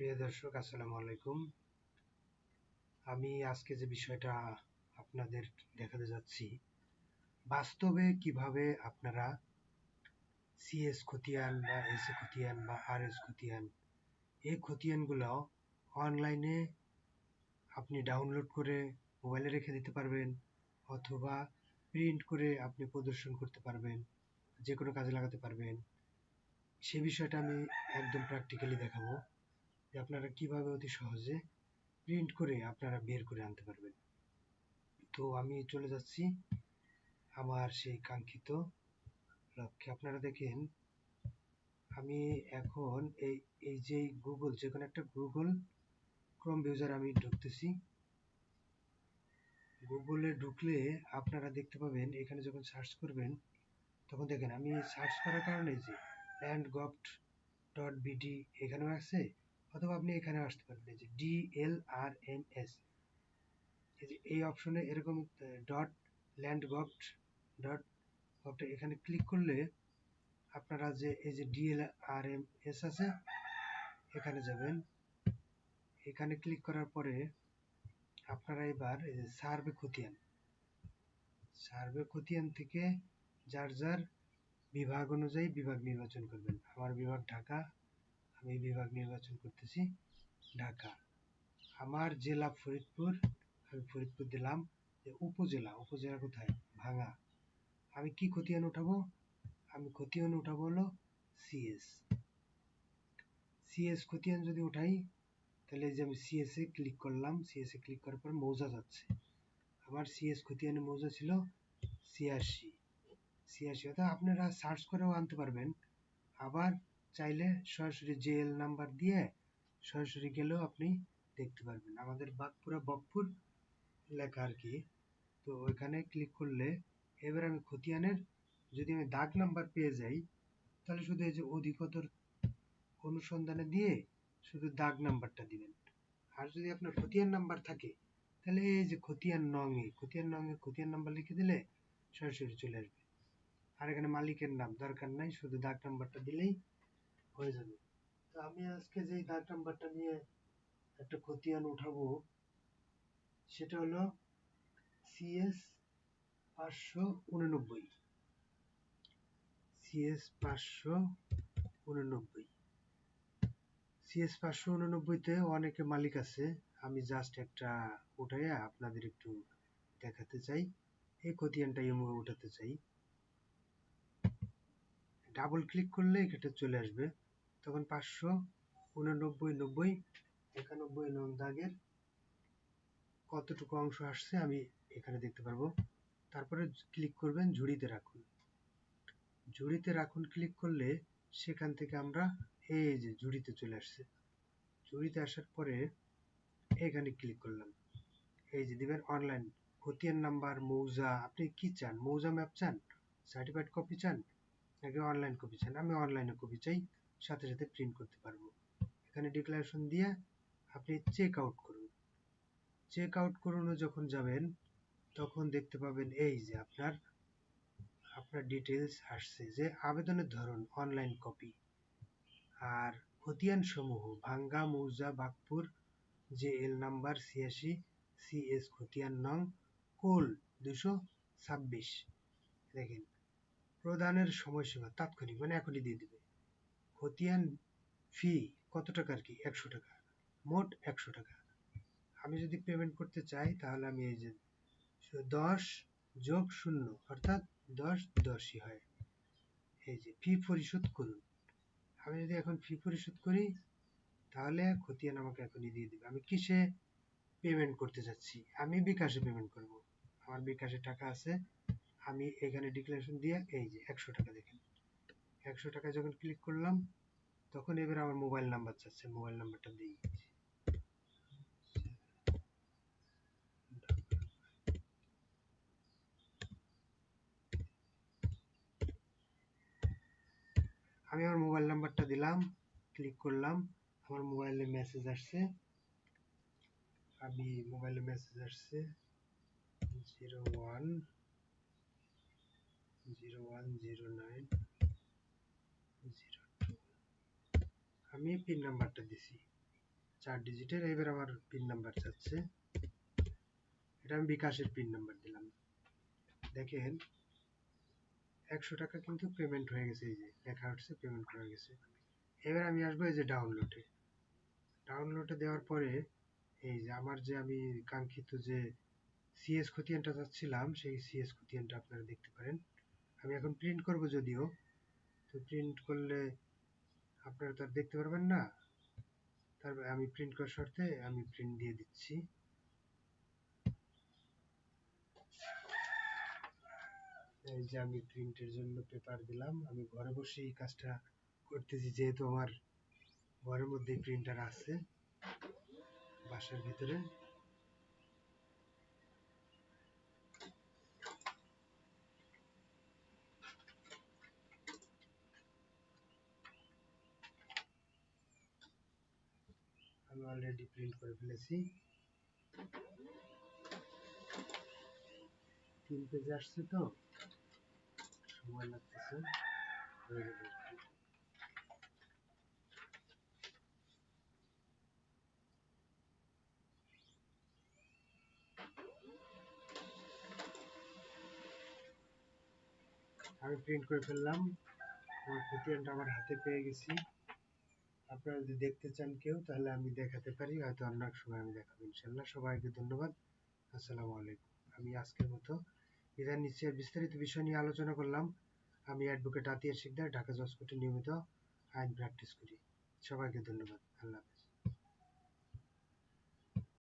প্রিয় দর্শক, আসসালামু আলাইকুম। আমি আজকে যে বিষয়টা আপনাদের দেখাতে যাচ্ছি, বাস্তবে কীভাবে আপনারা সিএস খতিয়ান বা এস এ খতিয়ান বা আর এস খতিয়ান, এই খতিয়ানগুলো অনলাইনে আপনি ডাউনলোড করে মোবাইলে রেখে দিতে পারবেন অথবা প্রিন্ট করে আপনি প্রদর্শন করতে পারবেন যে কোনো কাজে লাগাতে পারবেন। সে বিষয়টা আমি একদম প্র্যাকটিক্যালি দেখাবো। যে আপনারা কীভাবে অতি সহজে প্রিন্ট করে আপনারা বের করে আনতে পারবেন। তো আমি চলে যাচ্ছি আমার সেই কাঙ্ক্ষিত লক্ষ্যে আপনারা দেখেন, আমি এখন এই এই যে গুগল যে কোনো একটা গুগল ক্রম ব্রাউজার আমি ঢুকতেছি। গুগলে ঢুকলে আপনারা দেখতে পাবেন, এখানে যখন সার্চ করবেন, তখন দেখেন আমি সার্চ করার কারণে যে ল্যান্ড গভট ডট বিডি এখানেও আছে অথবা আপনি এখানে আসতে পারবেন যে D L R M S এই যে এই অপশনে এরকম dot land govt dot govt এখানে ক্লিক করলে আপনারা যে, এই যে ডিএল আর এম এস আছে, এখানে যাবেন। এখানে ক্লিক করার পরে আপনারা এবার, এই যে সার্ভে খতিয়ান। সার্ভে খতিয়ান থেকে যার যার বিভাগ অনুযায়ী বিভাগ নির্বাচন করবেন। আমার বিভাগ ঢাকা। আমি বিভাগ নির্বাচন করতেছি, ঢাকা। আমার জেলা ফরিদপুর, আমি ফরিদপুর দিলাম যে উপজেলা উপজেলা কোথায়? ভাঙা। আমি কি খতিয়ান উঠাবো? আমি খতিয়ান উঠাবো হলো সিএস সিএস খতিয়ান যদি উঠাই, তাহলে যে আমি সিএস এ ক্লিক করলাম সিএস এ ক্লিক করার পর মৌজা যাচ্ছে। আমার সিএস খতিয়ানের মৌজা ছিল ছিয়াশি ছিয়াশি অর্থাৎ আপনারা সার্চ করেও আনতে পারবেন। আবার চাইলে সরাসরি জেএল নাম্বার দিয়ে সরাসরি গেলেও আপনি দেখতে পারবেন। আমাদের বাঘপুরা বকপুর লেখা আর কি। তো ওইখানে ক্লিক করলে এবার আমি খতিয়ানের যদি আমি দাগ নাম্বার পেয়ে যাই, তাহলে শুধু এই যে অধিকতর অনুসন্ধানে দিয়ে শুধু দাগ নাম্বারটা দিবেন। আর যদি আপনার খতিয়ান নাম্বার থাকে, তাহলে এই যে খতিয়ান নং এ, খতিয়ান নং এ খতিয়ান নাম্বার লিখে দিলে সরাসরি চলে আসবে। আর এখানে মালিকের নাম দরকার নাই, শুধু দাগ নাম্বারটা দিলেই হয়ে যাবে। তো আমি আজকে যে দাগ নাম্বারটা নিয়ে একটা খতিয়ান উঠাবো, সেটা হলো সিএস পাঁচশো উননব্বই। সিএস পাঁচশো উননব্বই। সিএস পাঁচশো উননব্বইতে অনেকে মালিক আছে, আমি জাস্ট একটা উঠাইয়া আপনাদের একটু দেখাতে চাই। এই খতিয়ানটা এমো উঠাতে চাই। ডাবল ক্লিক করলে এটা চলে আসবে। তখন পাঁচশো উননব্বই, নব্বই, একানব্বই নং দাগের কতটুকু অংশ আসছে আমি এখানে দেখতে পারব। তারপরে ক্লিক করবেন ঝুড়িতে রাখুন। ঝুড়িতে রাখুন ক্লিক করলে সেখান থেকে আমরা এই যে ঝুড়িতে চলে আসছে। ঝুড়িতে আসার পরে এখানে ক্লিক করলাম। এই যে দিবেন অনলাইন খতিয়ান নাম্বার, মৌজা, আপনি কি চান? মৌজা ম্যাপ চান? সার্টিফাইড কপি চান? নাকি অনলাইন কপি চান? আমি অনলাইনে কপি চাই। সাথে সাথে প্রিন্ট করতে পারব। এখানে ডিক্লারেশন দিয়ে আপনি চেক আউট করুন। চেক আউট করুনও যখন যাবেন, তখন দেখতে পাবেন এই যে আপনার আপনার ডিটেলস আসছে যে আবেদনের ধরন অনলাইন কপি আর খতিয়ান সমূহ ভাঙ্গা, মৌজা, বাগপুর জে এল নাম্বার, ছিয়াশি সি এস খতিয়ান নং, কোল দুশো ছাব্বিশ। দেখেন, প্রদানের সময়সীমা তাৎক্ষণিক মানে এখনই দিয়ে দিবে। খতিয়ান ফি কত টাকার কি? একশো টাকা। মোট একশো টাকা। আমি যদি পেমেন্ট করতে চাই, তাহলে আমি এই যে দশ যোগ শূন্য, অর্থাৎ দশ দশই হয়। এই যে ফি পরিশোধ করুন। আমি যদি এখন ফি পরিশোধ করি, তাহলে খতিয়ান আমাকে এখনই দিয়ে দেবে। আমি কিসে পেমেন্ট করতে যাচ্ছি? আমি বিকাশে পেমেন্ট করব। আমার বিকাশে টাকা আছে। আমি এখানে ডিক্লারেশন দিয়ে এই যে একশো টাকা দেখেন। একশো টাকা যখন ক্লিক করলাম, তখন এবার আমার মোবাইল নাম্বার চাচ্ছে মোবাইল নাম্বারটা দিয়ে আমি আমার মোবাইল নাম্বারটা দিলাম ক্লিক করলাম, আমার মোবাইলে মেসেজ আসছে। আমি মোবাইলে মেসেজ আসছে zero one zero one zero nine আমি পিন নাম্বারটা দিছি। চার ডিজিটের এবার আমার পিন নাম্বার চাচ্ছে এটা আমি বিকাশের পিন নাম্বার দিলাম। দেখেন, একশো টাকা কিন্তু পেমেন্ট হয়ে গেছে এই যে লেখা উঠছে পেমেন্ট করা গেছে। এবার আমি আসব এই যে ডাউনলোডে ডাউনলোডে দেওয়ার পরে, এই যে আমার যে আমি কাঙ্ক্ষিত যে সিএস খতিয়ানটা চাচ্ছিলাম, সেই সিএস খতিয়ানটা আপনারা দেখতে পারেন। আমি এখন প্রিন্ট করব যদিও। তো প্রিন্ট করলে আপনারা তো আর দেখতে পারবেন না। তারপরে আমি প্রিন্ট করার শর্তে আমি প্রিন্ট দিয়ে দিচ্ছি। এই যে আমি প্রিন্টের জন্য পেপার দিলাম। আমি ঘরে বসে এই কাজটা করতেছি, যেহেতু আমার ঘরের মধ্যে প্রিন্টার আছে, বাসার ভিতরে। আমি অলরেডি প্রিন্ট করে ফেলেছি। তিন পেজে আসছে তো, সময় লাগতেছে। হয়ে যাবে আমি প্রিন্ট করে ফেললাম। আমার খতিয়ানটা আমার হাতে পেয়ে গেছি। আপনারা যদি দেখতে চান কেউ, তাহলে আমি দেখাতে পারি, হয়তো অন্য এক সময় আমি দেখাবো ইনশাল্লাহ সবাইকে ধন্যবাদ। আসসালামু আলাইকুম। আমি আজকের মতো বিধান নিচে বিস্তারিত বিষয় নিয়ে আলোচনা করলাম। আমি অ্যাডভোকেট আতিয়ার শিকদার, ঢাকা জজ কোর্টে নিয়মিত আইন প্র্যাকটিস করি। সবাইকে ধন্যবাদ। আল্লাহ হাফেজ।